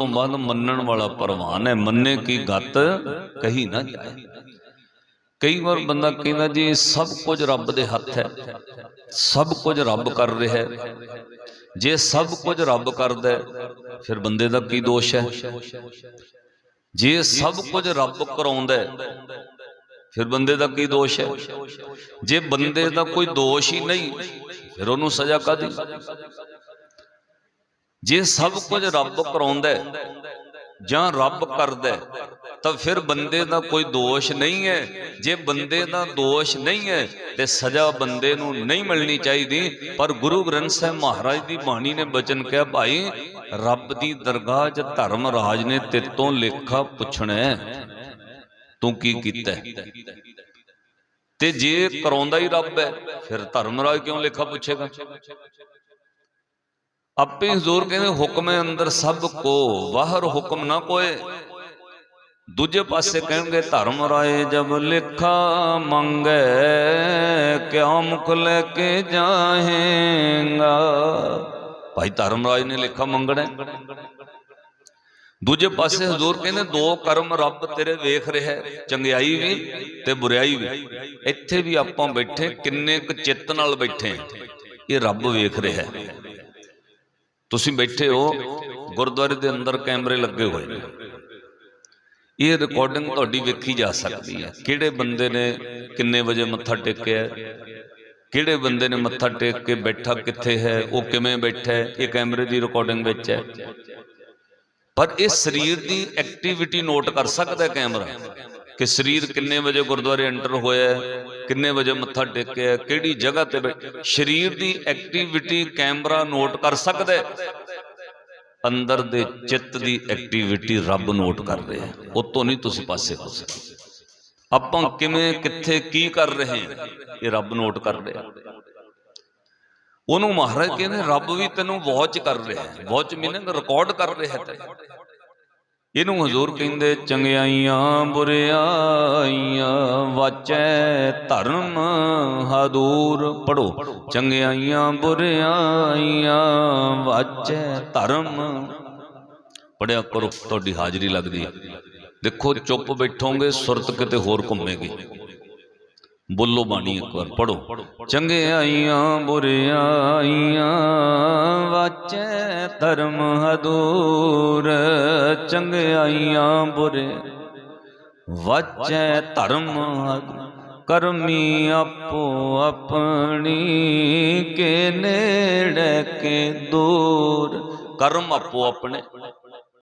ਤੋਂ ਬਾਅਦ ਮੰਨਣ ਵਾਲਾ ਪ੍ਰਵਾਨ ਹੈ। ਮੰਨੇ ਕੀ ਗੱਤ ਕਹੀ ਨਾ ਜਾਏ। ਕਈ ਵਾਰ ਬੰਦਾ ਕਹਿੰਦਾ ਜੀ, ਸਭ ਕੁਝ ਰੱਬ ਦੇ ਹੱਥ ਹੈ। ਸਭ ਕੁਝ ਰੱਬ ਕਰ ਰਿਹਾ ਹੈ। ਜੇ ਸਭ ਕੁਝ ਰੱਬ ਕਰਦਾ ਹੈ, ਫਿਰ ਬੰਦੇ ਦਾ ਕੀ ਦੋਸ਼ ਹੈ? ਜੇ ਸਭ ਕੁਝ ਰੱਬ ਕਰਾਉਂਦਾ ਹੈ, ਫਿਰ ਬੰਦੇ ਦਾ ਕੀ ਦੋਸ਼ ਹੈ? ਜੇ ਬੰਦੇ ਦਾ ਕੋਈ ਦੋਸ਼ ਹੀ ਨਹੀਂ, ਫਿਰ ਉਹਨੂੰ ਸਜ਼ਾ ਕਾਦੀ ਜੇ ਸਭ ਕੁਝ ਰੱਬ ਕਰਾਉਂਦਾ ਜਾਂ ਰੱਬ ਕਰਦਾ ਤਾਂ ਫਿਰ ਬੰਦੇ ਦਾ ਕੋਈ ਦੋਸ਼ ਨਹੀਂ ਹੈ। ਜੇ ਬੰਦੇ ਦਾ ਦੋਸ਼ ਨਹੀਂ ਹੈ, ਤੇ ਸਜ਼ਾ ਬੰਦੇ ਨੂੰ ਨਹੀਂ ਮਿਲਣੀ ਚਾਹੀਦੀ। ਪਰ ਗੁਰੂ ਗ੍ਰੰਥ ਸਾਹਿਬ ਮਹਾਰਾਜ ਦੀ ਬਾਣੀ ਨੇ ਬਚਨ ਕਿਹਾ, ਭਾਈ, ਰੱਬ ਦੀ ਦਰਗਾਹ 'ਚ ਧਰਮ ਰਾਜ ਨੇ ਤੇਤੋਂ ਲੇਖਾ ਪੁੱਛਣਾ ਤੂੰ ਕੀ ਕੀਤਾ ਤੇ ਜੇ ਕਰਾਉਂਦਾ ਹੀ ਰੱਬ ਹੈ, ਫਿਰ ਧਰਮ ਰਾਜ ਕਿਉਂ ਲੇਖਾ ਪੁੱਛੇਗਾ? ਆਪੇ ਹਜ਼ੂਰ ਕਹਿੰਦੇ, ਹੁਕਮ ਅੰਦਰ ਸਭ ਕੋ ਬਾਹਰ ਹੁਕਮ ਨਾ ਕੋਏ। ਦੂਜੇ ਪਾਸੇ ਕਹਿਣਗੇ, ਧਰਮ ਰਾਏ ਜਬ ਲੇਖਾ ਮੰਗੇ ਕਿਉ ਮੁਖ ਲੈ ਕੇ ਜਾਹੇਗਾ? ਭਾਈ ਧਰਮ ਰਾਜ ਨੇ ਲੇਖਾ ਮੰਗਣਾ। ਦੂਜੇ ਪਾਸੇ ਹਜ਼ੂਰ ਕਹਿੰਦੇ, ਦੋ ਕਰਮ ਰੱਬ ਤੇਰੇ ਵੇਖ ਰਿਹਾ ਚੰਗਿਆਈ ਵੀ ਤੇ ਬੁਰਾਈ ਵੀ। ਇੱਥੇ ਵੀ ਆਪਾਂ ਬੈਠੇ, ਕਿੰਨੇ ਕੁ ਚਿੱਤ ਨਾਲ ਬੈਠੇ ਇਹ ਰੱਬ ਵੇਖ ਰਿਹਾ ਤੁਸੀਂ ਬੈਠੇ ਹੋ, ਗੁਰਦੁਆਰੇ ਦੇ ਅੰਦਰ ਕੈਮਰੇ ਲੱਗੇ ਹੋਏ ਨੇ। ਇਹ ਰਿਕਾਰਡਿੰਗ ਤੁਹਾਡੀ ਵੇਖੀ ਜਾ ਸਕਦੀ ਹੈ। ਕਿਹੜੇ ਬੰਦੇ ਨੇ ਕਿੰਨੇ ਵਜੇ ਮੱਥਾ ਟੇਕਿਆ ਕਿਹੜੇ ਬੰਦੇ ਨੇ ਮੱਥਾ ਟੇਕ ਕੇ ਬੈਠਾ ਕਿੱਥੇ ਹੈ? ਉਹ ਕਿਵੇਂ ਬੈਠਾ ਹੈ? ਇਹ ਕੈਮਰੇ ਦੀ ਰਿਕਾਰਡਿੰਗ ਵਿੱਚ ਹੈ। ਪਰ ਇਹ ਸਰੀਰ ਦੀ ਐਕਟੀਵਿਟੀ ਨੋਟ ਕਰ ਸਕਦਾ ਕੈਮਰਾ ਕਿ ਸਰੀਰ ਕਿੰਨੇ ਵਜੇ ਗੁਰਦੁਆਰੇ ਐਂਟਰ ਹੋਇਆ ਕਿੰਨੇ ਵਜੇ ਮੱਥਾ ਟੇਕਿਆ, ਕਿਹੜੀ ਜਗ੍ਹਾ ਤੇ ਸਰੀਰ ਦੀ ਐਕਟੀਵਿਟੀ ਕੈਮਰਾ ਨੋਟ ਕਰ ਸਕਦਾ ਅੰਦਰ ਦੇ ਚਿੱਤ ਦੀ ਐਕਟੀਵਿਟੀ ਰੱਬ ਨੋਟ ਕਰ ਰਿਹਾ ਹੈ। ਉਹ ਤੋਂ ਨਹੀਂ ਤੁਸੀਂ ਪਾਸੇ ਹੋ ਸਕਦੇ। ਆਪਾਂ ਕਿਵੇਂ, ਕਿੱਥੇ, ਕੀ ਕਰ ਰਹੇ ਹਾਂ, ਇਹ ਰੱਬ ਨੋਟ ਕਰ ਰਿਹਾ ਉਹਨੂੰ ਮਹਾਰਾਜ ਕਹਿੰਦੇ, ਰੱਬ ਵੀ ਤੈਨੂੰ ਵਾਚ ਕਰ ਰਿਹਾ ਹੈ। ਵਾਚ ਮੀਨਿੰਗ ਰਿਕਾਰਡ ਕਰ ਰਿਹਾ ਹੈ ਇਹਨੂੰ ਹਜ਼ੂਰ ਕਹਿੰਦੇ, ਚੰਗਿਆਈਆਂ, ਬੁਰਿਆਈਆਂ, ਵਾਚੈ ਧਰਮ ਹਦੂਰ ਪੜੋ ਚੰਗਿਆਈਆਂ, ਬੁਰਿਆਈਆਂ, ਵਾਚੈ ਧਰਮ ਪੜਿਆ ਕਰੋ, ਤੁਹਾਡੀ ਹਾਜ਼ਰੀ ਲੱਗਦੀ ਦੇਖੋ, ਚੁੱਪ ਬੈਠੋਗੇ, ਸੁਰਤ ਕਿਤੇ ਹੋਰ ਘੁੰਮੇਗੀ। ਬੋਲੋ ਬਾਣੀ ਇੱਕ ਵਾਰ ਪੜੋ ਚੰਗਿਆਈਆਂ ਬੁਰਿਆਈਆਂ ਵਾਚੈ ਧਰਮ ਹਦੂਰ। ਚੰਗਿਆਈਆਂ ਬੁਰੇ, ਵਾਚੈ ਧਰਮ ਹਦੂਰ। ਕਰਮੀ ਆਪੋ ਆਪਣੀ, ਕੇ ਨੇੜੇ, ਕੇ ਦੂਰ। ਕਰਮ ਆਪੋ ਆਪਣੇ।